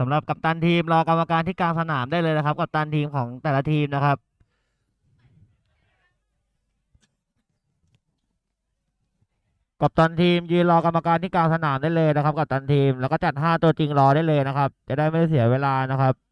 สำหรับกัปตันทีมรอกรรมการที่กลางสนามได้เลยนะครับ กัปตันทีมของแต่ละทีมนะครับกัปตันทีมยืนรอกรรมการที่กลางสนามได้เลยนะครับกัปตันทีมแล้วก็จัดห้าตัวจริงรอได้เลยนะครับ จะได้ไม่เสียเวลานะครับ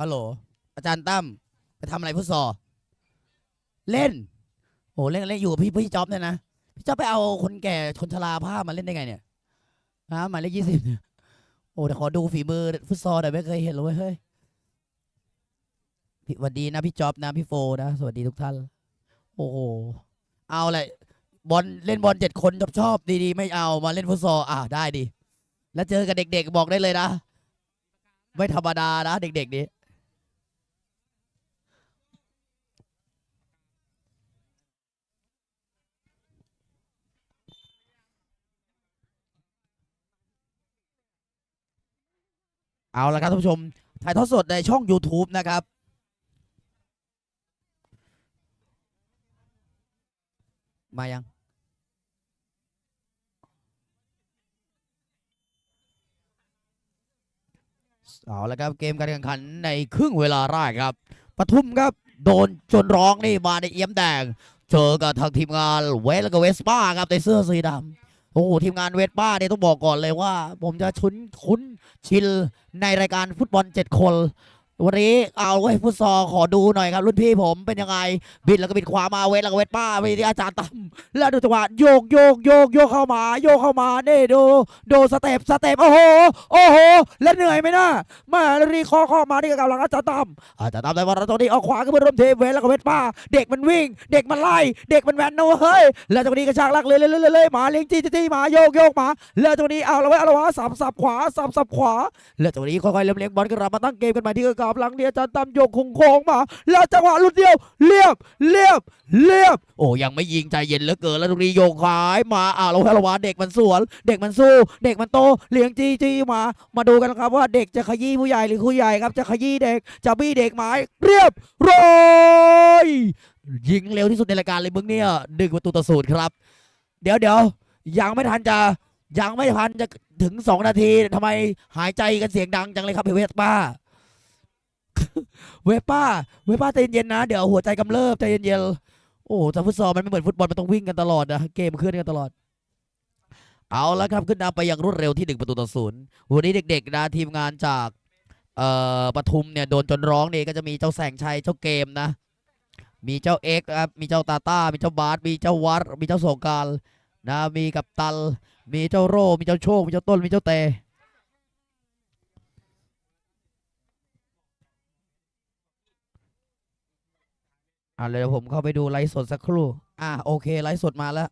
ฮัลโหล อาจารย์ตั้มไปทำอะไรฟุตซอลเล่น โอ้เล่นเล่นอยู่กับพี่พี่จ๊อบเนี่ยนะ พี่จ๊อบไปเอาคนแก่คนชราผ้ามาเล่นได้ไงเนี่ยฮะหมายเลขยี่สิบเนี่ยโอ้แต่ขอดูฝีมือฟุตซอลหน่อยไม่เคยเห็นเลยเว้ยเฮ้ยพี่สวัสดีนะพี่จ๊อบนะพี่โฟนะ สวัสดีทุกท่าน โอ้โห เอาเลยบอลเล่นบอลเจ็ดคนชอบชอบดีๆ ไม่เอามาเล่นฟุตซอลอะได้ดิแล้วเจอกับเด็กๆบอกได้เลยนะ ไม่ธรรมดานะเด็กๆนี้ เอาละครับท่านผู้ชม ถ่ายทอดสดในช่อง YouTube นะครับ มายัง เอาละครับเกมการแข่งขันในครึ่งเวลาแรกครับปทุมครับ โดนจนร้องนี่มาในเอี้ยมแดง เจอกับทางทีมงานเวสแล้วก็เวสป้าครับในเสื้อสีดำ โอ้โหทีมงานเวสป้าเนี่ยต้องบอกก่อนเลยว่า ผมจะชุนคุ้นชินในรายการฟุตบอลเจ็ดคน วันนี้เอาไว้ฟุตซอลขอดูหน่อยครับ รุ่นพี่ผมเป็นยังไง บิดแล้วก็บิดขวามาเวสแล้วก็เวสป้าไปที่อาจารย์ตั้มแล้วดูจังหวะโยกโยกโยกโยกเข้ามา โยกเข้ามาเนี่ดูดูสเต็ปสเต็ปโอ้โหโอ้โหแล้วเหนื่อยไหมนะมารีคอเข้ามาที่กับหลังอาจารย์ตั้มอาจารย์ตั้มได้บอลตรงนี้ออกขวาก็เพื่อร่วมเทเวสแล้วก็เวสป้า เด็กมันวิ่ง เด็กมันไล่ เด็กมันแวนนะเฮ้ยแล้วตรงนี้กระชากลากเลยเลยเลยเลยมาเลี้ยงจี้จี้จี้มาโยกโยกมาแล้วตรงนี้เอาละไว้เอาละวะสับสับขวาสับสับขวาแล้วตรงนี้ค่อยๆเลี้ยงเลี้ยงบอลกันมาตั้งเกมกันใหม่ที่กาบหลังเดียจารย์ตั้มโยกคงโค้งมา แล้วจังหวะลุดเดียวเรียบเรียบเรียบ โอ้ยังไม่ยิงใจเย็นเหลือเกินแล้วตรงนี้โยกขายมาอ้าวเราให้ระวังเด็กมันสวน เด็กมันสู้ เด็กมันโตเลี้ยงจี้จี้มา มาดูกันครับว่าเด็กจะขยี้ผู้ใหญ่หรือผู้ใหญ่ครับจะขยี้เด็กจะบี้เด็กไหมเรียบร้อยยิงเร็วที่สุดในรายการเลยมึงเนี่ยดึงประตูต่อศูนย์ครับ เดี๋ยวเดี๋ยวยังไม่ทันจะยังไม่ทันจะถึงสองนาทีทำไมหายใจกันเสียงดังจังเลยครับเวสป้า เวป้า เวป้าใจเย็นนะ เดี๋ยวหัวใจกำเริบใจเย็นๆ โอ้แต่ฟุตซอลมันไม่เหมือนฟุตบอลมันต้องวิ่งกันตลอดนะเกมเคลื่อนกันตลอด เอาละครับขึ้นนำไปอย่างรวดเร็วที่หนึ่งประตูต่อศูนย์วันนี้เด็กๆนะทีมงานจากเอ่อปทุมเนี่ยโดนจนร้องเนี่ยก็จะมีเจ้าแสงชัยเจ้าเกมนะ มีเจ้าเอ็กครับมีเจ้าตาต้า มีเจ้าบาสมีเจ้าวัดมีเจ้าสงการนะมีกับตันมีเจ้าโรมีเจ้าโชค มีเจ้าต้นมีเจ้าเต อ่าเดี๋ยวผมเข้าไปดูไลฟ์สดสักครู่ อ่าโอเคไลฟ์สดมาแล้ว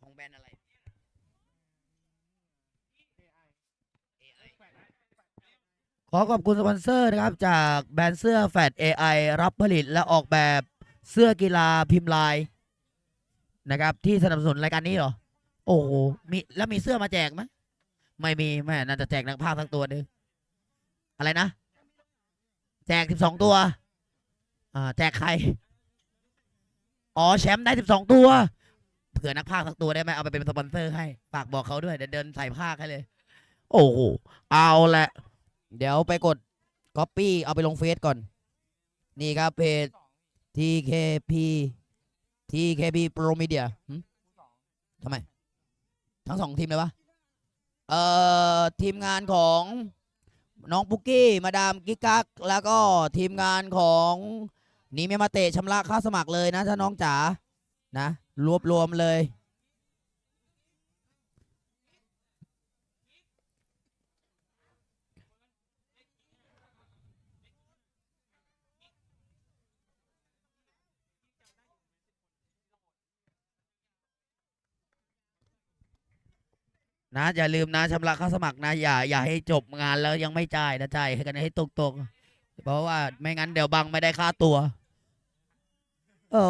ของแบรนด์อะไร ขอขอบคุณสปอนเซอร์นะครับ จากแบรนด์เสื้อแฟด AI รับผลิตและออกแบบเสื้อกีฬาพิมพ์ลายนะครับ ที่สนับสนุนรายการนี้เหรอ โอ้โหมีแล้วมีเสื้อมาแจกไหมไม่มีแม่น่าจะแจกนักภาคทั้งตัวนึงอะไรนะ แจกสิบสองตัว อ่า แจกใคร อ๋อ แชมป์ได้สิบสองตัว เผื่อนักภาคทั้งตัวได้ไหมเอาไปเป็นสปอนเซอร์ให้ ฝากบอกเขาด้วย เดี๋ยวเดินใส่ภาคให้เลย โอ้โห เอาละ เดี๋ยวไปกด Copy เอาไปลงเฟซก่อน นี่ครับเพจ TKP TKP Pro Media ทำไม ทั้งสองทีมเลยปะเอ่อทีมงานของน้องปุกกี้มาดามกิกกักแล้วก็ทีมงานของนีเมมาเตะชำระค่าสมัครเลยนะถ้าน้องจ๋านะ รวบรวมเลย นะอย่าลืมนะชำระค่าสมัครนะ อย่าอย่าให้จบงานแล้วยังไม่จ่ายนะจ่ายให้กันให้ตรงตรงๆเพราะว่าไม่งั้นเดี๋ยวบังไม่ได้ค่าตัว โอ้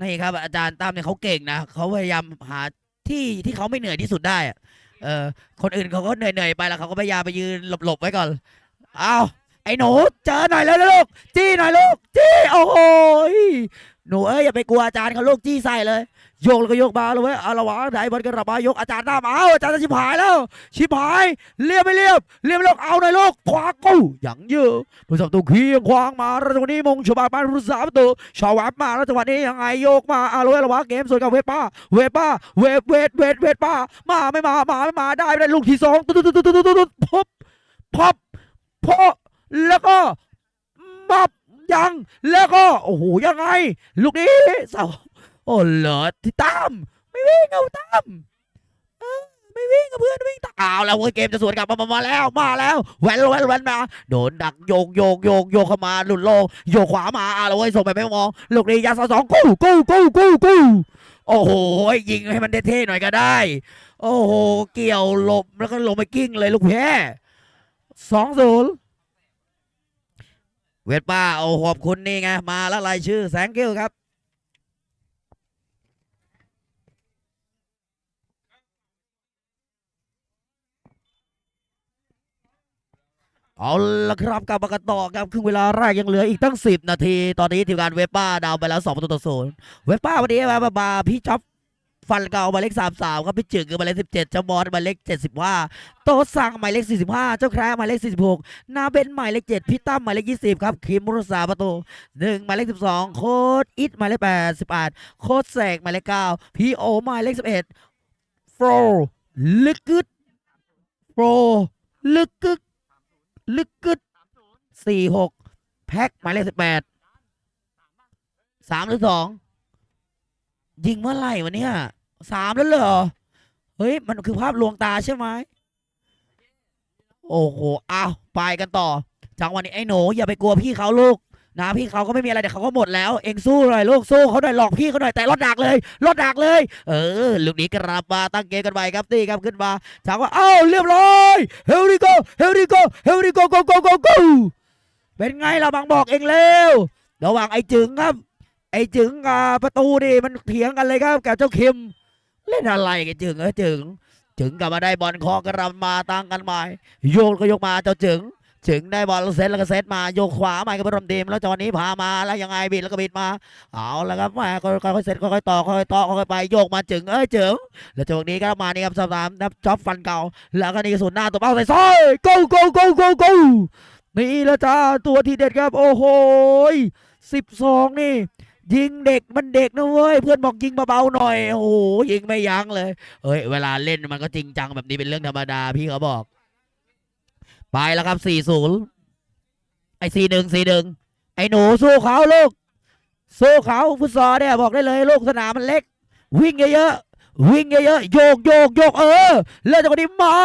นี่ครับ อาจารย์ตั้มเนี่ยเขาเก่งนะเขาพยายามหาที่ที่เขาไม่เหนื่อยที่สุดได้อะเออ คนอื่นเขาก็เหนื่อยๆไปแล้วเขาก็พยายามไปยืนหลบๆไว้ก่อนอ้าวไอ้หนูเจอหน่อยแล้วลูกจี้หน่อยลูกจี้โอ้โหยหนูเอ้ยอย่าไปกลัวอาจารย์เขาลูกจี้ใส่เลย โยกแล้วก็โยกมาเลยเว้ยอาละวะไหนบอลกระบายยกอาจารย์หน้ามาเอาอาจารย์จะชิบหายแล้ว ชิบหาย เรียบไม่เรียบ เรียบไม่เรียบเอาหน่อยลูกขวากูอย่างเยอะผู้สับตูขี้ยังควางมาแล้วจังหวะนี้มงฉบับมาผู้สามตัวชาวแวบมาแล้วจังหวะนี้ยังไงโยกมาเอาเลยละวะเกมสวนกับเวป้า เวป้า เวเวเวเวป้า มาไม่มา มาไม่มาได้ไม่ได้ลูกที่สองตุ๊ดตุ๊ดตุ๊ดตุ๊ดตุ๊ดพบพบพอแล้วก็มับยังแล้วก็โอ้โหยังไง ลูกนี้เสา โอ้เหลอที่ตามไม่วิ่งเอาตามไม่วิ่งเพื่อนวิ่งตามเอาแล้วเว้ยเกมจะสวนกลับมามาแล้วมาแล้วแวนแวนแวนมาโดนดักโยกโยกโยกโยกเข้ามาหลุดโลงโยกขวามาเอาแล้วเว้ยส่งไปไม่มองลูกนี้ยาสองสองกู้กู้กู้กู้กู้โอ้โหยิงให้มันเท่ๆหน่อยก็ได้ โอ้โหเกี่ยวหลบแล้วก็ลงไปกิ้งเลยลูกแพ้สองศูนย์เวทป้าโอ้ขอบคุณนี่ไงมาแล้วรายชื่อแสงเกิ้วครับ เอาละครับกลับมากันต่อครับครึ่งเวลาแรกยังเหลืออีกตั้ง 10 นาที ตอนนี้ทีมงานเวป้าดาวไปแล้ว2ประตูต่อศูนย์เวป้าวันนี้มามาพี่จ๊อบฟันเก่าหมายเลข 33 ครับพี่จึกหมายเลข 17เจ้ามอสหมายเลข 75 โตสั่งหมายเลข 45 เจ้าแคร์หมายเลข 46 นาเบนหมายเลข 7 พี่ตั้มหมายเลข 20 ครับ คิมมุรสาประตู1หมายเลข 12 โคดอิทหมายเลข88 โคดแสกหมายเลข 9 พี่โอหมายเลข 11 โฟลึกกึดโฟลึกกึด ลึกกึดสี่หกแพ็คหมายเลขสิบแปดสามหรือสองยิงเมื่อไหร่วะเนี่ยสามแล้วเหรอ เฮ้ย มันคือภาพลวงตาใช่ไหมโอ้โหอ้าวไปกันต่อ จังหวะนี้ไอ้หนูอย่าไปกลัวพี่เขาลูก นะพี่เขาก็ไม่มีอะไรเดี๋ยวเขาก็หมดแล้วเองสู้หน่อยลูกสู้เขาหน่อยหลอกพี่เขาหน่อยแต่รถดักเลยรถดักเลย เออลูกนี้กลับมาตั้งเกมกันไปครับตีครับขึ้นมาจังว่าเอ้าเรียบร้อยเฮลริโกเฮลริโกเฮลริโกโกโกโกโกเป็นไงเราบังบอกเองเร็วระหว่างไอ้จึงครับ ไอ้จึงประตูนี่มันเถียงกันเลยครับกับเจ้าคิม เล่นอะไรกันจึงเออจึงจึงกลับมาได้บอลคอกระมาตั้งกันใหม่โยกก็ยกมาเจ้าจึง จึงได้บอลเซตแล้วก็เซตมาโยกขวาใหม่กับพรมดีมแล้วจังหวะนี้พามาแล้วยังไงบิดแล้วก็บิดมา เอาแล้วครับแม่ค่อยๆเซตค่อยๆต่อค่อยๆต่อค่อยๆไปโยกมาจึงเอ้ยจึงแล้วจังหวะนี้ก็มานี่ครับสามสามนับจ็อบฟันเก่า แล้วก็นี่กระสุนหน้าตัวเป้าใส่ซอย go go go go go นี่แล้วจ้าตัวที่เด็ดครับ โอ้โหสิบสองนี่ยิงเด็กมันเด็กนะเว้ยเพื่อนบอกยิงเบาๆหน่อยโอ้โหยิงไม่ยั้งเลยเอ้ยเวลาเล่นมันก็จริงจังแบบนี้เป็นเรื่องธรรมดาพี่เขาบอก ไปแล้วครับสี่ศูนย์ไอ้สี่หนึ่งสี่หนึ่งไอ้หนูสู้เขาลูก สู้เขาฟุตซอลเนี่ยบอกได้เลยลูกสนามมันเล็ก วิ่งเยอะๆวิ่งเยอะๆโยกโยกโยกเออ แล้วจังหวะนี้มา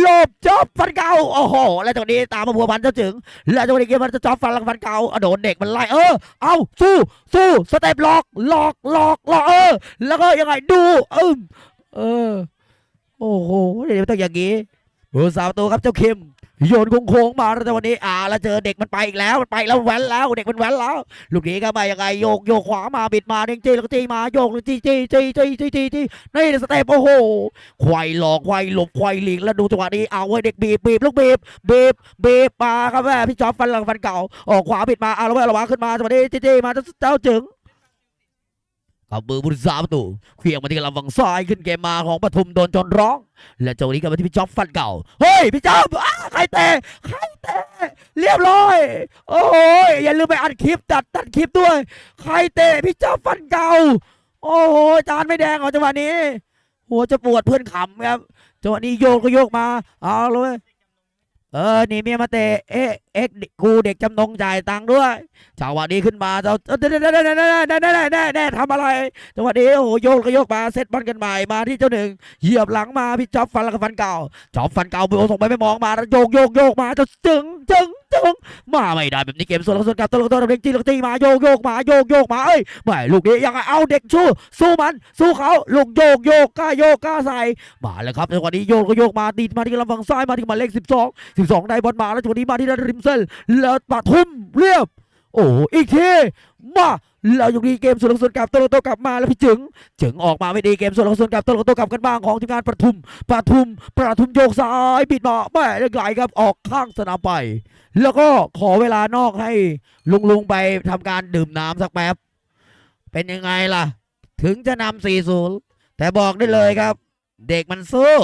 หลบจอบฟันเก่าโอ้โหแล้วจังหวะนี้ตามมาบัวพันเจ้าจึงแล้วจังหวะนี้เกมมันจะจอบฟันหลังฟันเก่าอะโดนเด็กมันไล่เออ เอาสู้สู้สเต็ปหลอกหลอกหลอกหลอกเออ แล้วก็ยังไงดูเออเออโอ้โหเดี๋ยวต้องอย่างงี้เบอร์สามตัวครับเจ้าคิม โยนโค้งมาแล้วจังหวะนี้อ่าแล้วเจอเด็กมันไปอีกแล้วมันไปแล้วแว้นแล้วเด็กมันแว้นแล้วลูกนี้ก็มายังไงโยกโยกขวามาบิดมาเด้งจี้แล้วก็จี้มาโยกจี้จี้จี้จี้จี้จี้จี้นี่สเต็ปโอ้โหควายหลอกควายหลบควายหลีกแล้วดูจังหวะนี้เอาไว้เด็กบีบบีบลูกบีบบีบบีบมาครับแม่พี่จอบฟันหลังฟันเก่าออกขวาบิดมาเอาแล้วแม่ระวังขึ้นมาจังหวะนี้จี้จี้มาเจ้าเจ้า จึงกับมือบุญสามประตูเคลียงมาที่กำลำฝั่งซ้ายขึ้นเกมมาของปทุมโดนจนร้อง และจังหวะนี้ก็มาที่พี่จ๊อบฟันเก่า เฮ้ยพี่จ๊อบอ้าใครเตะใครเตะเรียบร้อย โอ้ยอย่าลืมไปอัดคลิปตัดตัดคลิปด้วย ใครเตะพี่เจ้าฟันเก่า โอ้โหจานไม่แดงเหรอจังหวะนี้หัวจะปวดเพื่อนขำครับจังหวะนี้โยกก็โยกมาเอาเลยเออนี่เมียมาเตะเอ๊ะ เอ็กกูเด็กจำนงจ่ายตังค์ด้วยจังหวะนี้ขึ้นมาเจ้าเด้เด้เด้เด้เด้เด้เด้เด้เด้ทำอะไรจังหวะนี้โอ้โหโยกก็โยกมาเซตบอลกันใหม่มาที่เจ้าหนึ่งเหยียบหลังมาพี่จ๊อบฟันแล้วก็ฟันเก่าจ๊อบฟันเก่าไปโอส่งไปไม่มองมาแล้วโยกโยกโยกมาเจ้าจึงจึงจึงมาไม่ได้แบบนี้เกมส่วนล้วส่วนกับตัวตัวเด็กจีลูกตีมาโยกโยกมาโยกโยกมาเอ้ยไม่ลูกนี้ยังไงเอาเด็กสู้สู้มันสู้เขาลูกโยกโยกกล้าโยกกล้าใส่มาแล้วครับจังหวะนี้โยกก็โยกมาตีมาที่ลำฝั่งซ้ายมาที่มาเลขสิบสองสิบสองได้บอลมาแล้วจังหวะนี้มาที่ริมเส้นแล้วปะทุ่มเรียบ โอ้อีกทีมาแล้วอยู่ดีเกมส่วนลงส่วนกลับตัวลงตัวกลับมาแล้วพี่จึงจึงออกมาไม่ดีเกมส่วนลงส่วนกลับตัวลงตัวกลับกันบ้างของทีมงานประทุมประทุมประทุมโยกซ้ายปิดมาแม่ได้ไกลครับออกข้างสนามไป แล้วก็ขอเวลานอกให้ลุงลุงไปทำการดื่มน้ำสักแป๊บเป็นยังไงล่ะ ถึงจะนำสี่ศูนย์แต่บอกได้เลยครับ เด็กมันสู้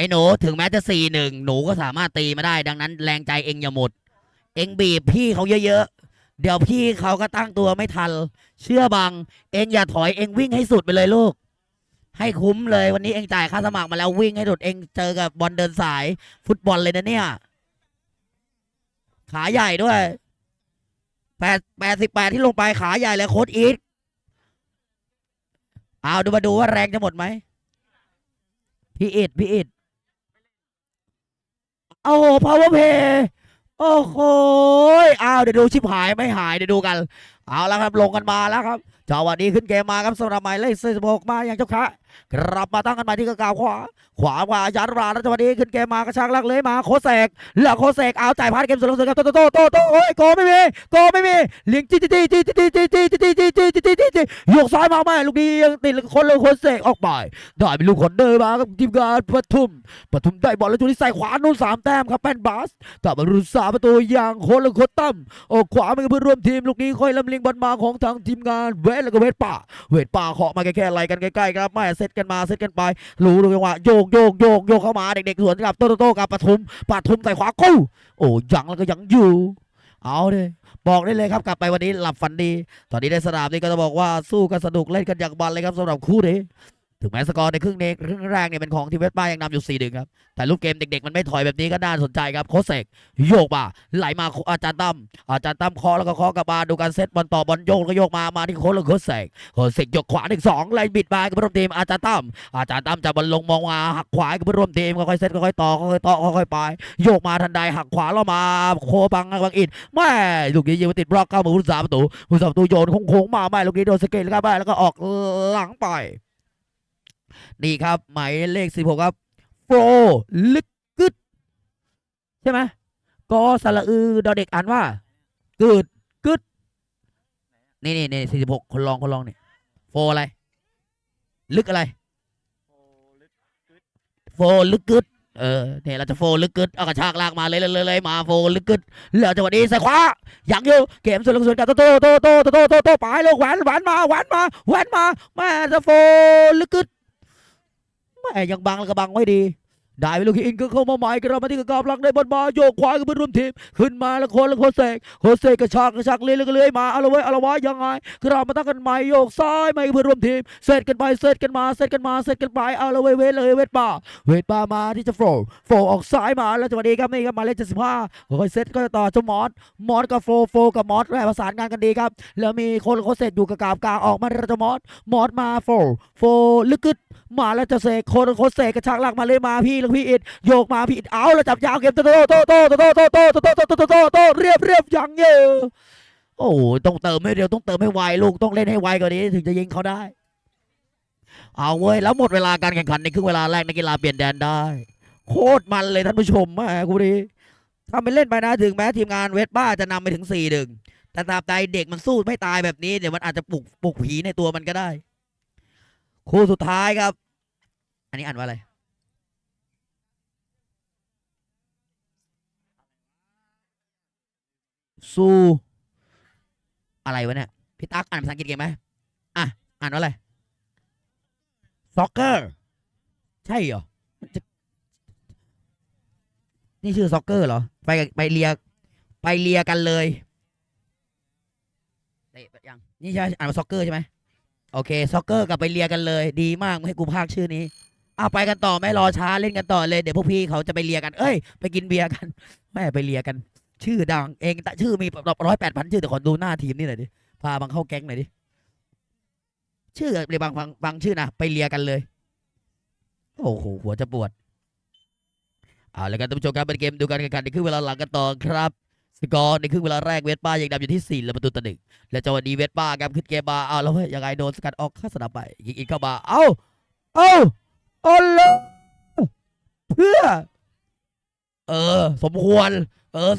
อ้หนูถึงแม้จะสี่หนึ่งหนูก็สามารถตีมาได้ ดังนั้นแรงใจเองอย่าหมด เองบีบพี่เขาเยอะๆ เดี๋ยวพี่เขาก็ตั้งตัวไม่ทัน เชื่อบัง เองอย่าถอยเองวิ่งให้สุดไปเลยลูก ให้คุ้มเลยวันนี้เองจ่ายค่าสมัครมาแล้ววิ่งให้สุดเองเจอกับบอลเดินสาย ฟุตบอลเลยนะเนี่ย ขาใหญ่ด้วยแปดแปดสิบแปดที่ลงไปขาใหญ่เลยโค้ดอีทเอาดูมาดูว่าแรงจะหมดไหมพี่อิดพี่อิด โอ้โห power play โอ้โหอ้าวเดี๋ยวดูชิบหายไม่หายเดี๋ยวดูกัน เอาแล้วครับลงกันมาแล้วครับจังหวะนี้ขึ้นเกมมาครับสำหรับหมายเลข46มาอย่างเจ้าคะ กลับมาตั้งกันใหม่ที่กระกาวขวา ขวาขวายันราแล้วจังหวะนี้ขึ้นเกมมากระชากลักเลยมาโคเสกแล้วโคเสกเอาจ่ายพาดเกมสุดลงสุดครับโตโตโตโตโตโอ้ยโกไม่มีโกไม่มีเลี้ยงจี้จี้จี้จี้จี้จี้จี้จี้จี้จี้จี้จี้จี้จี้ยกซ้ายมาไม่ลูกนี้ยังติดคนเลยโคเสกออกไปได้เป็นลูกคนเดินมาครับทีมงานปทุมปทุมได้บอลแล้วจุดนี้ใส่ขวานู่นสามแต้มครับแป้นบาสแต่บอลรุ่นสามประตูอย่างคตรและคตรตั้มออกขวาเป็นเพื่อนร่วมทีมลูกนี้ค่อยลำเลียงบอลมาของทางทีมงานเวทแล้วก็เวทป่า เวทป่าเคาะมาแค่ๆอะไรกันใกล้ๆครับไม่เซตกันมาเซตกันไปรู้ดูจังหวะโยกโยกโยกโยกเข้ามาเด็กๆสวนกับโตโตโตกับปทุมปทุมใส่ขวากู้โอ้ยังแล้วก็ยังอยู่เอาเลยบอกได้เลยครับกลับไปวันนี้หลับฝันดี ตอนนี้ได้สนามนี่ก็จะบอกว่าสู้กันสนุกเล่นกันอย่างบันเลยครับสำหรับคู่นี้ ถึงแม้สกอร์ในครึ่งเนครึ่งแรกเนี่ยเป็นของทีมเวสป้ายังนำอยู่4ีหนึ่งครับ แต่ลูกเกมเด็กๆ มันไม่ถอยแบบนี้ก็น่าสนใจครับ โคชเซกโยกมาไหลมาอาจารย์ตั้มอาจารย์ตั้มเคอแล้วก็เคอกลับมาดูการเซตบอลต่อบอลโยกแล้วก็โยกมามาที่โค้ชแล้วโคชเซกโคชเซกยกขวาหนึ่งสองไล่บิดมากับผู้ร่วมทีมอาจารย์ตั้มอาจารย์ตั้มจับบอลลงมองมาหักขวากับผู้ร่วมทีมค่อยๆเซตค่อยๆต่อค่อยๆต่อค่อยๆไปโยกมาทันใดหักขวาแล้วมาโคบังบังอินแม่ลูกนี้ยิงมาติดบล็อกเข้ามือผู้สาประตูผู้สาประตูโยนโค้งๆมาแม่ลูกนี้โดนสเกตแล้วก็แม่แล้วก็ออกหลังไป นี่ครับ หมายเลขสิบหกครับโฟลึกกึดใช่ไหมกอสระอือดอเด็กอ่านว่ากึดกึดนี่นี่นี่สี่สิบหกคนลองคนลองเนี่ยโฟอะไร ลึกอะไรโฟลึกกึดเออเนี่ยเราจะโฟลึกกึดเอากระชากลากมาเลยเลยเลยมาโฟลึกกึดเราจะงหวะนี้ใส่ขวาอย่างเดียวเกมส่วนลงส่วนกับโตโตโตโตโตโตโตไปลงแหวนแหวนมาแหวนมาแหวนมาแม่จะโฟลึกกึด แม่ยังบังแล้วก็บังไว้ดี ได้ไปลูกอินก็เข้ามาใหม่กระมาที่กระกอบลังได้บอลมาโยกขวากับเพื่อนร่วมทีมขึ้นมาแล้วคนแล้วโคเสกโคเสกกระชากกระชากเลยแล้วก็เลื้อยมาเอาละเว้ยเอาละวะยังไงกระมาตั้งกันใหม่โยกซ้ายมากับเพื่อนร่วมทีมเซตกันไปเซตกันมาเซตกันมาเซตกันไปเอาละเว้ยเวทเลยเวทป่าเวทป่ามาที่จะโฟล์โฟล์ออกซ้ายมาแล้วจังหวะนี้ครับนี่ครับมาเลขเจ็ดสิบห้าค่อยเซตก็จะต่อเจ้ามอสมอสกับโฟล์โฟล์กับมอสแม่ประสานงานกันดีครับแล้วมีคนโคเสกอยู่กับกาบกลางออกมาเจ้ามอสมอสมาโฟล์โฟล์ลึกกึดมาแล้วจะเสกคนโคเสกกระชากลากมาเลยมาพี่พี่อิดโยกมาพี่อิดเอาแล้วจับยาวเกมโตโตโตโตโตโตโตโตโตโตโตโตโตโตเรียบเรียบอย่างเงี้ยโอ้ต้องเติมให้เร็วต้องเติมให้ไวลูกต้องเล่นให้ไวกว่านี้ถึงจะยิงเขาได้ เอาเว้ยแล้วหมดเวลาการแข่งขันในครึ่งเวลาแรกในกกีฬาเปลี่ยนแดนได้ โคตรมันเลยท่านผู้ชมแม่กูดีถ้าไม่เล่นไปนะถึงแม้ทีมงานเวสบ้าจะนำไปถึงสี่หนึ่งแต่ตราบใดเด็กมันสู้ไม่ตายแบบนี้เดี๋ยวมันอาจจะปลุกปลุกผีในตัวมันก็ได้ คู่สุดท้ายครับ อันนี้อ่านว่าอะไร สู้อะไรวะเนี่ยพี่ตั๊กอ่านภาษาอังกฤษเก่งไหมอะ อ่านว่าอะไรซ็อกเกอร์ใช่เหรอมันจะนี่ชื่อซ็อกเกอร์เหรอ ไปกับไปเลียไปเลียกันเลยเตะไปยังนี่ใช่อ่านว่าซ็อกเกอร์ใช่ไหมโอเคซ็อกเกอร์กับไปเลียกันเลย ดีมากไม่ให้กูพากชื่อนี้อะไปกันต่อไม่รอช้าเล่นกันต่อเลย เดี๋ยวพวกพี่เขาจะไปเลียกัน เอ้ย ไปกินเบียร์กันแม่ไปเลียกัน ชื่อดังเองแต่ชื่อมีร้อยแปดพันชื่อแต่ขอดูหน้าทีมนี่หน่อยดิพาบังเข้าแก๊งหน่อยดิชื่อเรียบางบางบางชื่อนะไปเลียกันเลย โอ้โหหัวจะปวดเอาละครับท่านผู้ชมครับเป็นเกมดูการแข่งขันในครึ่งเวลาหลังกันต่อครับสกอร์ในครึ่งเวลาแรกเวสป้ายังนำอยู่ที่สี่และประตูต่อหนึ่งและจังหวะนี้เวสป้าครับขึ้นเกมมาเอาแล้วเฮ้ยยังไงโดนสกัดออกข้าสนามไปยิงอีกเข้ามาเอ้าเอ้าเอาเลเพื่อ เออ สมควร เออ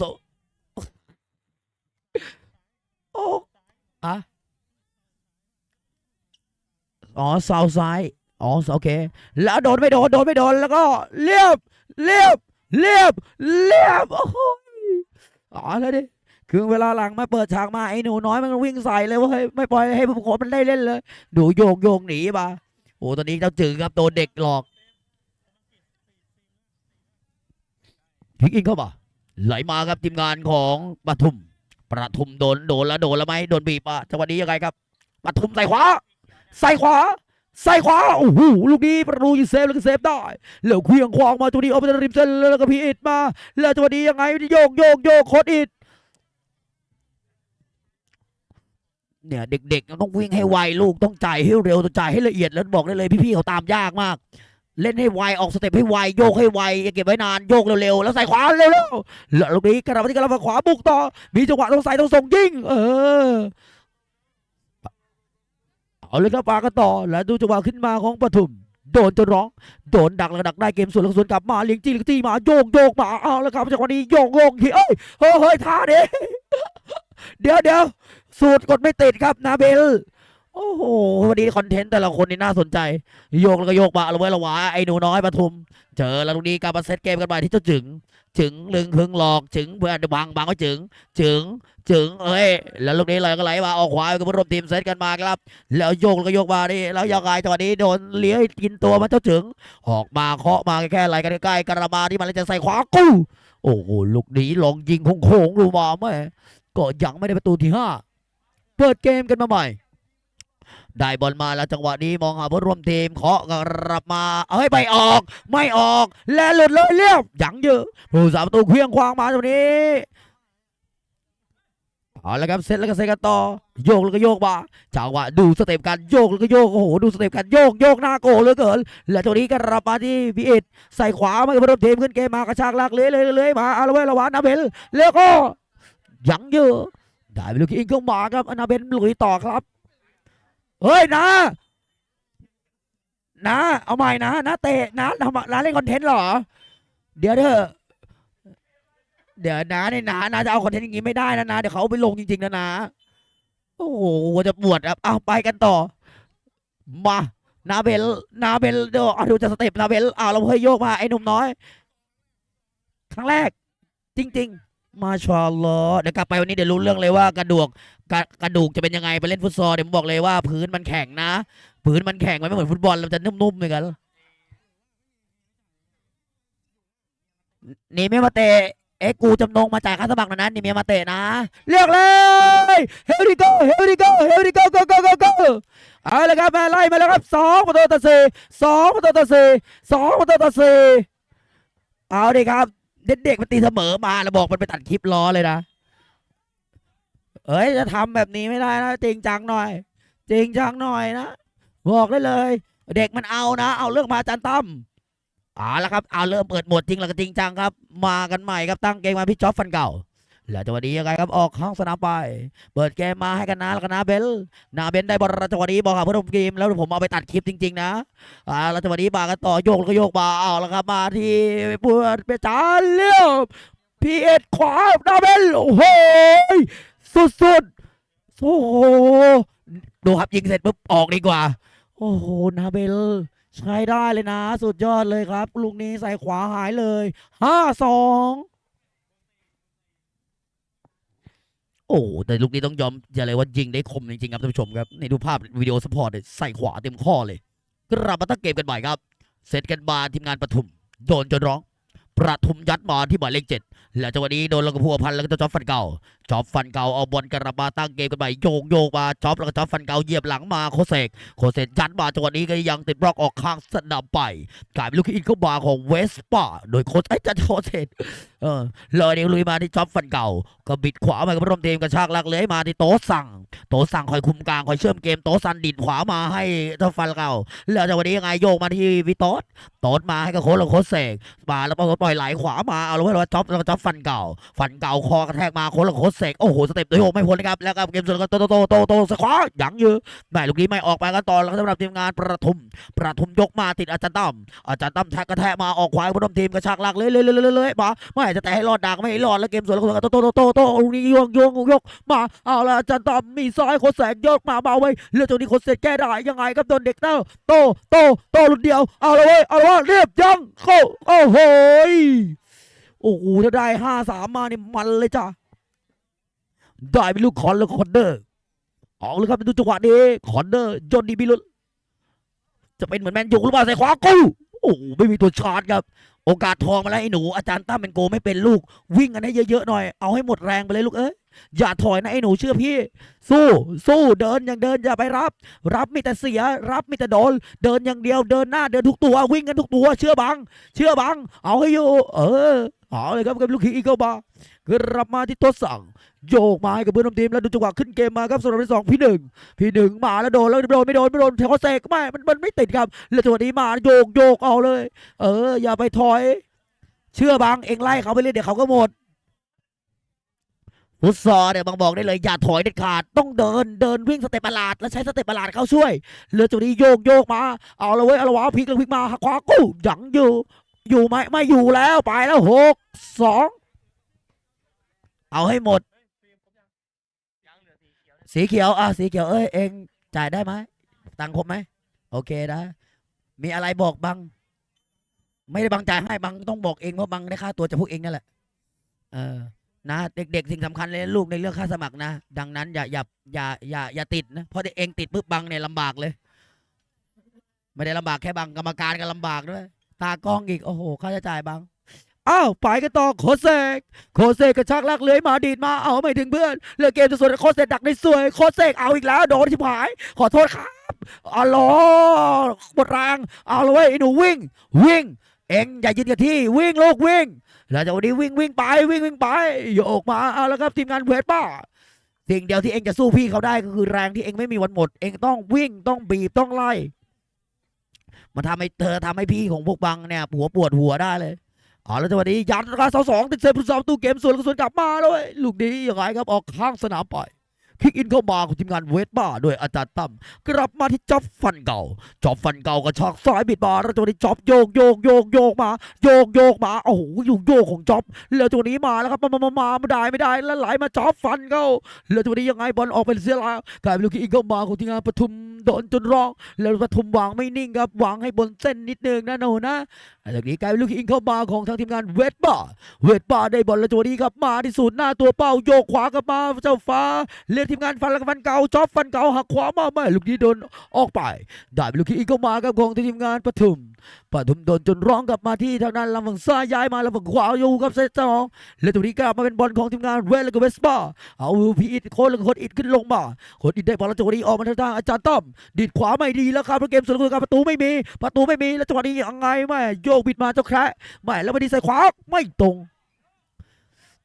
อ้อะอ๋อเสาซ้าย อ๋อโอเค แล้วโดนไม่โดน โดนไม่โดน แล้วก็เรียบ เรียบ เรียบ เรียบ โอ้โหอ๋อแล้วดิครึ่งเวลาหลังมาเปิดฉากมาไอ้หนูน้อยมันวิ่งใส่เลยเว่าไม่ปล่อยให้ผู้คนมันได้เล่นเลย ดูโยกโยกหนีมาโอ้ตอนนี้เจ้าจืดครับโดนเด็กหลอกพิกอินเข้ามาไหลมาครับทีมงานของปทุม ประทุมโดนโดนแล้วโดนแล้วไหมโดนบีบอะจังหวะนี้ยังไงครับประทุมใส่ขวาใส่ขวาใส่ขวาโอ้โหลูกนี้ประตูยิงเซฟแล้วก็เซฟได้แล้วเคลื่องควางมาตัวนี้ออกไปริมเส้นแล้วก็พีอิดมา แล้วจังหวะนี้ยังไงโยกโยกโยกโคตรอิดเนี่ยเด็กๆต้องวิ่งให้ไวลูกต้องจ่ายให้เร็วต้องจ่ายให้ละเอียดแล้วบอกได้เลยพี่ๆเขาตามยากมาก เล่นให้ไวออกสเต็ปให้ไวโยกให้ไวอย่าเก็บไว้นานโยกเร็วๆแล้วใส่ขวาเร็วๆแล้วลูกนี้กระดับที่กระดับขวาบุกต่อ มีจังหวะต้องใส่ต้องส่งยิงเออเอาเลยครับปากันต่อ แล้วดูจังหวะขึ้นมาของปทุมโดนจนร้อง โดนดักแล้วดักได้เกมส่วนแล้วก็สวนกลับมาเลี้ยงจี้เลี้ยงจี้มาโยกโยกมาเอาแล้วครับจังหวะนี้โยกโยกเฮ้ยเฮ้ยเฮ้ยท่านี้เดี๋ยวเดี๋ยวสูตรกดไม่ติดครับนาเบล โอ้โหวันนี้คอนเทนต์แต่ละคนนี่น่าสนใจ โยกแล้วก็โยกมาเอาไว้ละหวาไอ้หนูน้อยปทุม เจอแล้วตรงนี้การมาเซตเกมกันไปที่เจ้าจึง จึงลึงคึงหลอกจึงเพื่อนบังบังก็จึง จึงจึงเอ้ยแล้วลูกนี้ไหลก็ไหลมาออกขวากับผู้ร่วมทีมเซตกันมาครับ แล้วโยกแล้วก็โยกมานี่แล้วยังไงจังหวะนี้โดนเลี้ยกินตัวมันเจ้าจึง ออกมาเคาะมาแค่ไหลกันใกล้กระมาที่มันจะใส่ขวากู้โอ้โหลูกนี้ลองยิงโค้งๆดูมาแม่ก็ยังไม่ได้ประตูที่ห้าเปิดเกมกันมาใหม่ ได้บอลมาแล้วจังหวะนี้มองหาผู้ร่วมทีมเคาะกลับมา เอ้ยไม่ออก ไม่ออก และหลุดเลยเรียบยังเยอะผู้สาประตูเคลี้ยงควางมาตรงนี้เอาละครับเซตแล้วก็เซตกันต่อโยกแล้วก็โยกมาจังหวะดูสเต็ปกันโยกแล้วก็โยกโอ้โหดูสเต็ปกันโยกโยกหน้าโกเหลือเกินและตรงนี้ก็รับมาที่พีเอ็ดใส่ขวามากับผู้ร่วมทีมขึ้นเกมมากระชากลากเลื้อยเลยเลื้อยมาเอาละเว้ยระวังนาเบลแล้วก็ยังเยอะได้ไปลูกอิงเข้ามาครับอนาเบลลุยต่อครับ เฮ้ยนะนะเอาใหม่นะนะเตะนะทำร้านเล่นคอนเทนต์หรอ เดี๋ยวเถอะเดี๋ยวนะเนี่ยนะนะจะเอาคอนเทนต์อย่างงี้ไม่ได้นะนะเดี๋ยวเขาเอาไปลงจริงๆนะนะโอ้โหจะปวดครับเอาไปกันต่อ มานาเบลนาเบลเดี๋ยวดูจะสเต็ปนาเบลเอาเราเฮ้ยโยกมาไอ้หนุ่มน้อย ครั้งแรก จริง ๆ มาชาอัลลอฮ์เดี๋ยวกลับไปวันนี้เดี๋ยวรู้เรื่องเลยว่ากระดูกกระกระดูกจะเป็นยังไงไปเล่นฟุตซอลเดี๋ยวผมบอกเลยว่าพื้นมันแข็งนะ พื้นมันแข็งมันไม่เหมือนฟุตบอลมันจะนุ่มๆเหมือนกันนี่ไม่มาเตะเอ้กูจำนงมาจ่ายค่าสมัครนะนั้นนี่เมียมาเตะนะ เรียกเลยเฮลิโกเฮลิโกเฮลิโกโกโกโกโกเอาละครับมาไล่มาแล้วครับสองประตูต่อสี่สองประตูต่อสี่สองประตูต่อสี่เอาดิครับ เด็กๆมันตีเสมอมาแล้วบอกมันไปตัดคลิปล้อเลยนะเอ้ยจะทำแบบนี้ไม่ได้นะจริงจังหน่อย จริงจังหน่อยนะบอกได้เลย เด็กมันเอานะ เอาเรื่องมาอาจันตั้มเอาละครับเอาเริ่มเปิดหมดจริงแล้วก็จริงจังครับ มากันใหม่ครับตั้งเกมมาพี่จ๊อบฟันเก่า แล้วจังหวะนี้ยังไงครับออกข้างสนามไป เปิดเกมมาให้กันนะแล้วกันนะเบลนาเบลได้บอลจังหวะนี้บอกครับเพื่อนร่วมทีมแล้วผมเอาไปตัดคลิปจริง ๆ นะอ่าแล้วจังหวะนี้มากันต่อโยกแล้วก็โยกมาเอาละครับมาที่เพื่อนเปจานเลี้ยวพีเอ็ดขวานาเบลโอ้โหสุดๆโอ้โหดูครับยิงเสร็จปุ๊บออกดีกว่า โอ้โหนาเบลใช้ได้เลยนะ สุดยอดเลยครับ ลูกนี้ใส่ขวาหายเลยห้าสอง โอ้แต่ลูกนี้ต้องยอมอย่าเลยว่ายิงได้คมจริงๆครับท่านผู้ชมครับในดูภาพวิดีโอสปอร์ตใส่ขวาเต็มข้อเลยกลับมาตั้งเกมกันใหม่ครับ เซตกันมาทีมงานปทุม โดนจนร้อง ประทุมยัดมาที่หมายเลขเจ็ด แล้วจังหวะนี้โดนล้วก็พัวพันแล้วก็จ็อบฟันเก่าจ็อบฟันเก่าเอาบอลกลับาตั้งเกมกันใหม่โยกโยกมาจ็อบแล้วก็จ็อบฟันเก่าเหยียบหลังมาโคเซกโคเซกยัดมาจังหวะนี้ก็ยังติดบล็อกออกข้างสนามไปกลายเป็นลูกอินเข้ามาของเวสป้าโดยโคชไอ้จัดโคเซกเออเลยเดียวลุยมาที่จ็อบฟันเก่า ก็บิดขวามากับร่มเทมกระชากลักเลื้อยมาที่โต๊ะสั่ง โต๊ะสั่งคอยคุมกลางคอยเชื่อมเกมโต๊ะสันดิดขวามาให้เจ้าฟันเก่าแล้วจังหวะนี้ยังไงโยกมาที่วิโต๊ดโต๊ดมาให้กับโค้ชแล้วโคเสกมาแล้วปล่อยไหลขวามาเอาแล้วว่าจ็อบแล้วก็จ็อบฟันเก่า ฟันเก่าคอกระแทกมาโค้งแล้วโค้ชเสกโอ้โหสเต็ปโยกไม่พ้นนะครับแล้วก็เกมส่วนก็โตโตโตโตโตสควอตยังยื้อแม่ลูกนี้ไม่ออกไปกันต่อแล้วสำหรับทีมงานประทุม ประทุมยกมาติดอาจารย์ตั้มอาจารย์ตั้มแทกกระแทกมาออกขวาพนมทีมกระชากลากเลยเลยเลยเลยเลยมาไม่จะแต่ให้รอดดักไม่ให้รอดแล้วเกมส่วนแล้วก็โตโตโตโตลูกนี้โยกโยกโยกมาเอาละอาจารย์ตั้มมีซ้ายโค้ชแสกยกมาเบาไว้เรื่องตรงนี้โค้ชเสกแก้ได้ยังไงครับโดนเด็กเต้าโตโตโตลุดเดียวเอาละเว้ยเอาละเรียบยังเข้าโอ้โห โอ้โหถ้าได้ห้าสามมานี่มันเลยจ้ะได้เป็นลูกคอนแล้วคอนเดอร์ออกเลยครับเป็นตัวจังหวะนี้คอนเดอร์จนดีบิลุนจะเป็นเหมือนแมนยูหรือเปล่าใส่ขวากู้โอ้โหไม่มีตัวชาร์จครับ โอกาสทองมาแล้วไอ้หนูอาจารย์ตั้มเป็นโกไม่เป็นลูก วิ่งกันให้เยอะๆหน่อย เอาให้หมดแรงไปเลยลูกเอ้ย อย่าถอยนะไอ้หนูเชื่อพี่ สู้ สู้เดินอย่างเดินอย่าไปรับ รับมีแต่เสีย รับมีแต่โดน เดินอย่างเดียวเดินหน้าเดินทุกตัววิ่งกันทุกตัว เชื่อบัง เชื่อบัง เอาให้อยู่ เออเอาเลยครับกับลูกคิกอีกเข้ามากลับมาที่ตัวสั่ง โยกมาให้กับเพื่อนร่วมทีมแล้วดูจังหวะขึ้นเกมมาครับสำหรับที่สองพี่หนึ่งพี่หนึ่งมาแล้วโดนแล้วโดนไม่โดนไม่โดนเทคเซกไม่มันมันไม่ติดครับ แล้วจังหวะนี้มาโยกโยกเอาเลย เออ อย่าไปถอย เชื่อบังเองไล่เขาไปเรื่อยเดี๋ยวเขาก็หมด ฟุตซอลเนี่ยบางบอกได้เลยอย่าถอยเด็ดขาดต้องเดินเดินวิ่งสเต็ปประหลาด แล้วใช้สเต็ปประหลาดเข้าช่วยเหลือจังหวะนี้โยกโยกมาเอาละเว้ยเอาละวะพลิกแล้วพลิกมาขวากู้ยังอยู่ อยู่ไหมไม่อยู่แล้วไปแล้วหกสองเอาให้หมด สีเขียวอะสีเขียวเอ้ยเองจ่ายได้ไหมตังค์ครบไหมโอเคนะ มีอะไรบอกบัง ไม่ได้บังจ่ายให้บังต้องบอกเองเพราะบังได้ค่าตัวจากพวกเองนั่นแหละเออ นะ เด็กๆ สิ่งสำคัญเลยลูกในเรื่องค่าสมัครนะ ดังนั้นอย่าอย่าอย่าอย่าอย่าติดนะเพราะเองติดปุ๊บบังเนี่ยลำบากเลย ไม่ได้ลำบากแค่บังกรรมการก็ลำบากด้วยตากล้องอีกโอ้โหค่าใช้จ่ายบังอ้าวไปกันต่อโคเซกโคเซกกระชากลากเลื้อยมาดีดมาเอาไม่ถึงเพื่อนเลือเกมจะสวนโคเซกดักในสวยโคเซกเอาอีกแล้วโดนชิบหาย ขอโทษครับอ๋อหรอหมดแรงเอาเลยเว้ยไอ้หนูวิ่ง วิ่ง เอ็งอย่ายืนกับที่วิ่งลูกวิ่ง แล้วจากวันนี้วิ่งวิ่งไปวิ่งวิ่งไปโยกมาเอาแล้วครับทีมงานเพจป้าสิ่งเดียวที่เอ็งจะสู้พี่เขาได้ก็คือแรงที่เอ็งไม่มีวันหมด เอ็งต้องวิ่งต้องบีบต้องไล่มันทำให้เธอทำให้พี่ของพวกบังเนี่ยหัวปวดหัวได้เลยอ๋อแล้วจังหวะนี้ยัดราคาสองสองติดเซฟผู้สองตู้เกมส่วนก็สวนกลับมาด้วยลูกนี้ยังไงครับออกข้างสนามไป คลิกอินเข้ามาของทีมงานเวทบ้าด้วยอาจารย์ตั้มกลับมาที่จ็อบฟันเก่าจ็อบฟันเก่ากระชากซ้ายบิดมาแล้วจังหวะนี้จ็อบโยกโยกโยกโยกมาโยกโยกมาโอ้โหอยู่โยกของจ็อบแล้วจังหวะนี้มาแล้วครับมามามามาไม่ได้ไม่ได้แล้วไหลมาจ็อบฟันเข้าแล้วจังหวะนี้ยังไงบอลออกไปเสียแล้วกลายเป็นลูกคิกอินเข้ามาของทีมงานปทุมโดนจนร้อง แล้วปทุมวางไม่นิ่งครับวางให้บนเส้นนิดนึงนะโนนะจากนี้กลายเป็นลูกยิงเข้ามาของทางทีมงานเวทบ้าเวทบ้าได้บอลแล้วตัวนี้ครับมาที่ศูนย์หน้าตัวเป้าโยกขวากลับมาเจ้าฟ้าเรียกทีมงานฟันแล้วฟันเก่าจ็อบฟันเก่าหักขวามาไม่ลูกนี้โดนออกไปได้ลูกยิงเข้ามาครับของทีมงานปทุมปทุมโดนจนร้องกลับมาที่ทางด้านลำฝั่งซ้ายย้ายมาลำฝั่งขวาอยู่ครับเซตสองแล้วตัวนี้กลับมาเป็นบอลของทีมงานเวทแล้วก็เวสบ้าเอาพีอิดโค้ดแล้วก็โค้ดอิดขึ้นลงมาโค้ดอิดได้บอลแล้วตัวนี้ออกมาทางด้านอาจารย์ต้อมดิดขวาไม่ดีแล้วครับแล้วเกมส่วนตัวกับประตูไม่มีประตูไม่มีแล้วจังหวะนี้ยังไงแม่โยกบิดมาเจ้าแคระไม่แล้วไม่ดีใส่ขวาไม่ตรง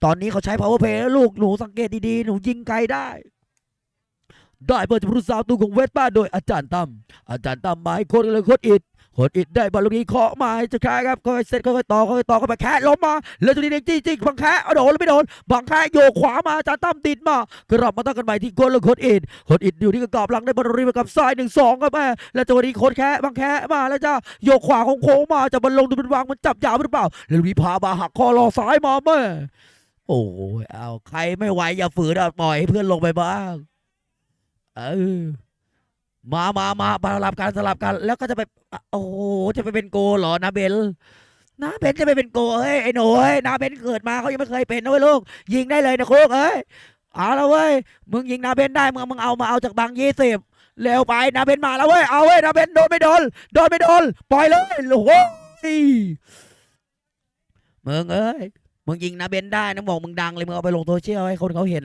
ตอนนี้เขาใช้ power play แล้วลูกหนูสังเกตดีๆ หนูยิงไกลได้ ได้เปิดจากผู้สาวตูของเวสป้าโดยอาจารย์ตั้มอาจารย์ตั้มมาให้โค้ดเลยโค้ดอิดโค้ดอิดได้บอลลูกนี้เคาะมาให้จ้าแคระครับค่อยเซตค่อยต่อค่อยต่อเข้าไปแคะล้มมาแล้วตัวนี้เด้งจี้จี้บังแคะเอาโดนแล้วไม่โดนบังแคะโยกขวามาอาจารย์ตั้มติดมากลับมาตั้งกันใหม่ที่โค้ดเลยโค้ดอิดโค้ดอิดอยู่ที่กรอบหลังได้บอลรีบกับซ้ายหนึ่งสองครับแม่แล้วจังหวะนี้โคตรแค่บางแค่มาแล้วจ้าโยกขวาของโค้งมาจะบอลลงดูเป็นวางมันจับยาวหรือเปล่า แล้วมีพาบาหักคอรอซ้ายมาแม่โอ้ยเอาใครไม่ไหวอย่าฝืนอะปล่อยให้เพื่อนลงไปบ้าง เออมามามามาสลับกันสลับกัน แล้วก็จะไป โอ้โห จะไปเป็นโกเหรอนาเบลนาเบลจะไปเป็นโกเฮ้ยไอ้หนูเฮ้ยนาเบลเกิดมาเขายังไม่เคยเป็นนะเว้ยลูก ยิงได้เลยนะโค้กเอ้ยเอาละเว้ย มึงยิงนาเบลได้มึงมึงเอามาเอาจากบางยี่สิบเร็วไปนาเบนมาแล้วเว้ย เอาเว้ยนาเบนโดนไม่โดน โดนไม่โดน ปล่อยเลยโอ้โหมึงเอ้ย มึงยิงนะเบนได้นะบอกมึงดังเลยมึงเอาไปลงโซเชียลให้คนเขาเห็น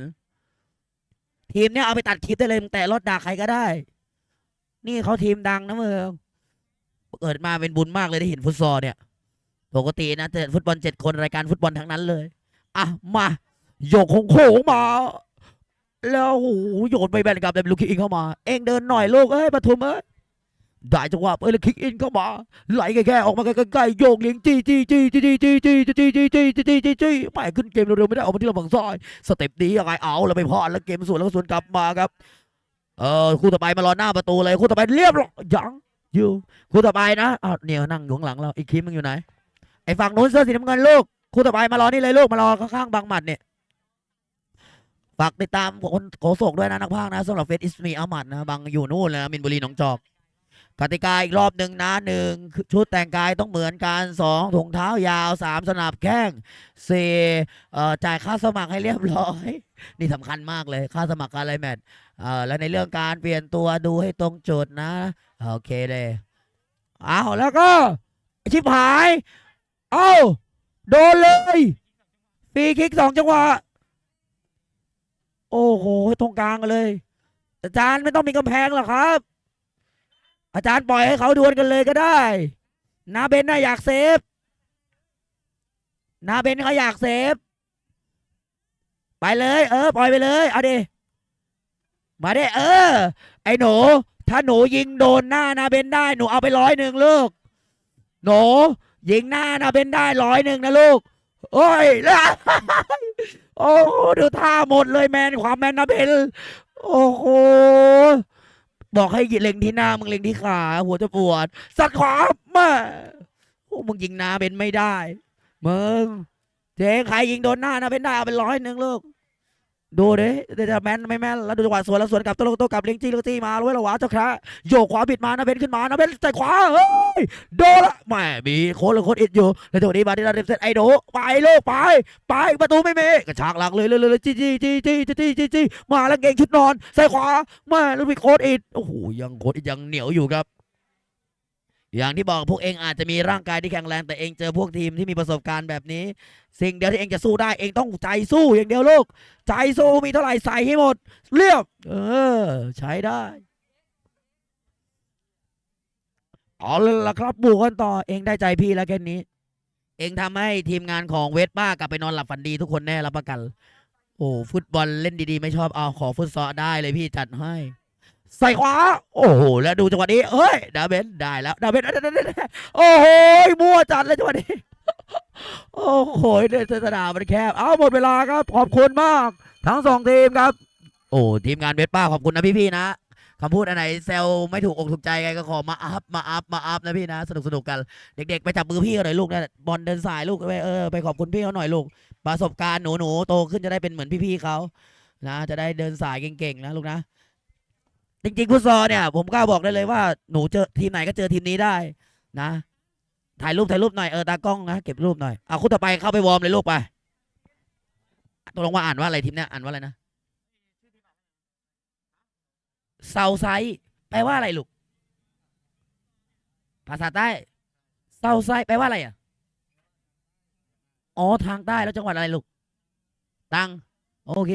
ทีมเนี้ยเอาไปตัดคลิปได้เลยมึงแต่รถด่าใครก็ได้ นี่เขาทีมดังนะมึงเกิดมาเป็นบุญมากเลยได้เห็นฟุตซอลเนี่ย ปกตินะแต่ฟุตบอลเจ็ดคนรายการฟุตบอลทั้งนั้นเลย อะมาโยกโค้งมา แล้วโหโยนไปแบนกับเดมลูกคิกอินเข้ามา เองเดินหน่อยลูกเอ้ยปทุมเอ้ย ได้จังหวะเอ้ยแล้วคิกอินเข้ามาไหลแค่ๆออกมาใกล้ๆโยกเลี้ยงจี้จี้จี้จี้จี้จี้จี้จี้จี้จี้จี้จี้จี้จี้ไปขึ้นเกมเร็วๆไม่ได้ออกมาที่ลำบังซอยสเต็ปนี้ยังไงเอาแล้วไม่พลาดแล้วเกมสวนแล้วก็สวนกลับมาครับเออคู่ต่อไปมารอหน้าประตูเลยคู่ต่อไปเรียบร้อยยังอยู่คู่ต่อไปนะอ้าวเนี่ยนั่งอยู่ข้างหลังเราอีกทีมมึงอยู่ไหนไอ้ฝั่งนู้นเสื้อสีน้ำเงินลูกคู่ต่อไปมารอนี่เลยลูกมารอข้างๆบางหมัดเนี่ยฝากติดตามคนโขส่งด้วยนะนักพากย์นะสำหรับเฟสอิสมีอามัดนะบางอยู่นู่นเลยนะมินบุรีหนองจอก กติกาอีกรอบหนึ่งนะหนึ่งชุดแต่งกายต้องเหมือนกันสองถุงเท้ายาวสามสนับแข้งสี่จ่ายค่าสมัครให้เรียบร้อย นี่สำคัญมากเลยค่าสมัครการอะไรแมทแล้วในเรื่องการเปลี่ยนตัวดูให้ตรงจุดนะ โอเคเลยเอาแล้วก็ ชิบหาย เอาโดนเลยฟรีคิกสองจังหวะ โอ้โห ตรงกลางเลย อาจารย์ไม่ต้องมีกำแพงหรอกครับ อาจารย์ปล่อยให้เขาดวลกันเลยก็ได้ นาเบนน่ะอยากเซฟ นาเบนเขาอยากเซฟ ไปเลย เออ ปล่อยไปเลย เอาดิ มาดิเออ ไอ้หนู ถ้าหนูยิงโดนหน้านาเบนได้ หนูเอาไปร้อยหนึ่งลูก หนูยิงหน้านาเบนได้ร้อยหนึ่งนะลูก โอ้ยแล้วโอ้โหดูท่าหมดเลยแมนความแมนนาเบนโอ้โห บอกให้เล็งที่หน้ามึงเล็งที่ขา หัวจะปวด สัตว์ขวามาโอ้มึงยิงนาเป็นไม่ได้มึงเจ๊ใครยิงโดนหน้านะเป็นได้เอาเป็นร้อยหนึ่งลูก ดูดิแต่แมนไม่แม่นแล้วดูจังหวะสวนแล้วสวนกลับตัวลงตัวกลับเลี้ยงจี้เลี้ยงจี้มาด้วยละหวะเจ้าคระโยกขวาบิดมานาเบนขึ้นมานาเบนใส่ขวาเฮ้ยโดนละแหม่มีโค้ดเลยโค้ดอิดอยู่แล้วจังหวะนี้มาที่ระดับเซตไอโดไปโลกไปไปประตูไม่มีกระชากหลักเลยเลยเลยจี้จี้จี้จี้จี้จี้จี้มาแล้วเก่งชุดนอนใส่ขวามาแล้วมีโค้ดอิดโอ้โหยังโค้ดอิดยังเหนียวอยู่ครับ อย่างที่บอกพวกเองอาจจะมีร่างกายที่แข็งแรงแต่เองเจอพวกทีมที่มีประสบการณ์แบบนี้ สิ่งเดียวที่เองจะสู้ได้ เองต้องใจสู้อย่างเดียวลูก ใจสู้มีเท่าไหร่ใส่ให้หมด เรียบเออ ใช้ได้เอาละครับบุกกันต่อเองได้ใจพี่แล้วแค่นี้ เองทำให้ทีมงานของเวสป้ากลับไปนอนหลับฝันดีทุกคนแน่รับประกัน โอ้ฟุตบอลเล่นดีๆ ไม่ชอบเอาขอฟุตซอลได้เลยพี่จัดให้ ใส่ขวา โอ้โห แล้วดูจังหวะนี้เฮ้ย ดาเบนได้แล้ว ดาเบนโอ้โหมั่วจัดเลยจังหวะนี้ โอ้โหเดนสนามมันแคบ เอาหมดเวลาครับ ขอบคุณมาก ทั้งสองทีมครับ โอ้ทีมงานเวสป้าขอบคุณนะพี่ๆนะคำพูดอันไหนเซลไม่ถูกอกถูกใจไงก็ขอมาอัพมาอัพมาอัพนะพี่นะ สนุกสนุกกัน เด็กๆ ไปจับมือพี่เขาหน่อยลูกนะบอลเดินสายลูกไปเออไปขอบคุณพี่เขาหน่อยลูก ประสบการณ์หนูหนูๆโตขึ้นจะได้เป็นเหมือนพี่ๆเขานะ จะได้เดินสายเก่งๆนะลูกนะ จริงๆฟุตซอลเนี่ย ผมกล้าบอกได้เลยว่าหนูเจอทีมไหนก็เจอทีมนี้ได้นะ ถ่ายรูปถ่ายรูปหน่อยเออตากล้องนะเก็บรูปหน่อยเอาคู่ต่อไปเข้าไปวอร์มเลยลูกไปตกลงว่าอ่านว่าอะไรทีมเนี้ยอ่านว่าอะไรนะเซาไซแปลว่าอะไรลูก ภาษาใต้เซาไซแปลว่าอะไรอะอ๋อทางใต้แล้วจังหวัดอะไรลูกตังโอเค